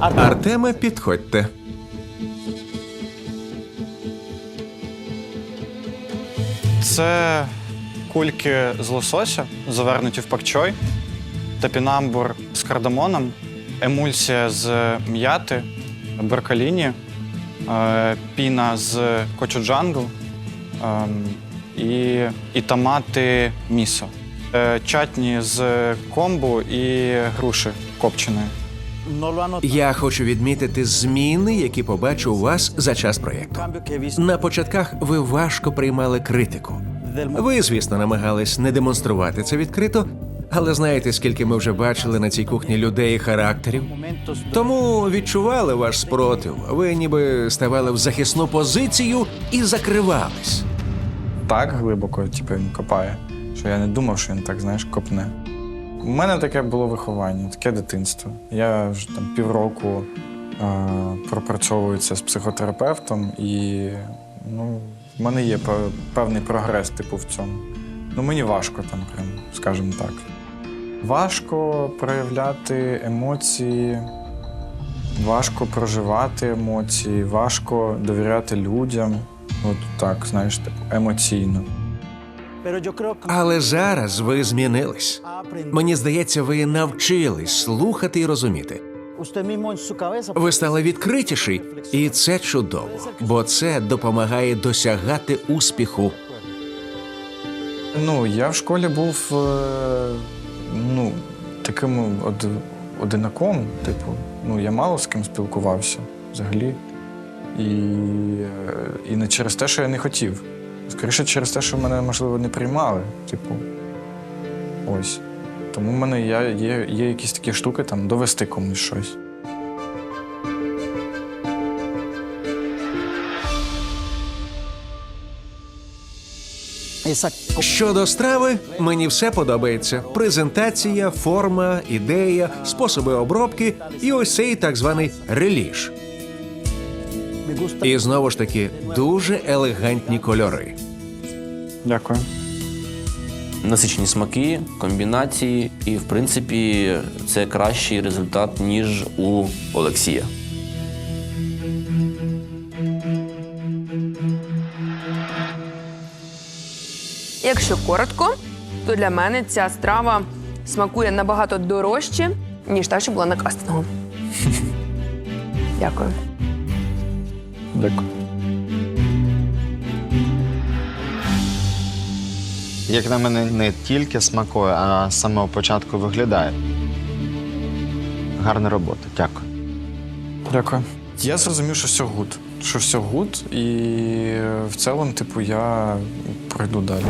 Артеме, підходьте. Це кульки з лосося, завернуті в пакчой, топінамбур з кардамоном, емульсія з м'яти, беркаліні, е, піна з кочуджангу ем, і, і томати місо, е, чатні з комбу і груші копченої. Я хочу відмітити зміни, які побачу у вас за час проєкту. На початках ви важко приймали критику. Ви, звісно, намагались не демонструвати це відкрито, але знаєте, скільки ми вже бачили на цій кухні людей і характерів. Тому відчували ваш спротив. Ви ніби ставали в захисну позицію і закривались. так глибоко, типу, він копає, що я не думав, що він так, знаєш, копне. У мене таке було виховання, таке дитинство. Я вже там півроку е, пропрацьовую це з психотерапевтом, і ну, в мене є певний прогрес, типу, в цьому. Ну, мені важко там, прям, скажімо так. Важко проявляти емоції, важко проживати емоції, важко довіряти людям. От так, знаєш, типу, емоційно. Але зараз ви змінились. Мені здається, ви навчились слухати і розуміти. Ви стали відкритіші, і це чудово, бо це допомагає досягати успіху. Ну, я в школі був е, ну, таким од, одинаком, типу, ну, я мало з ким спілкувався взагалі. І, е, і не через те, що я не хотів. Скоріше через те, що мене, можливо, не приймали. Типу, ось. Тому в мене є, є, є якісь такі штуки там довести комусь щось. Щодо страви, мені все подобається: презентація, форма, ідея, способи обробки і ось цей так званий реліж. І знову ж таки дуже елегантні кольори. Дякую. насичені смаки, комбінації, і в принципі це кращий результат, ніж у Олексія. Якщо коротко, то для мене ця страва смакує набагато дорожче, ніж та, що була на кастингу. Дякую. Дякую. Як на мене, не тільки смакує, а з самого початку виглядає. Гарна робота, дякую. Дякую. Я зрозумів, що все гуд. Що все гуд, і в цілому, типу, я пройду далі.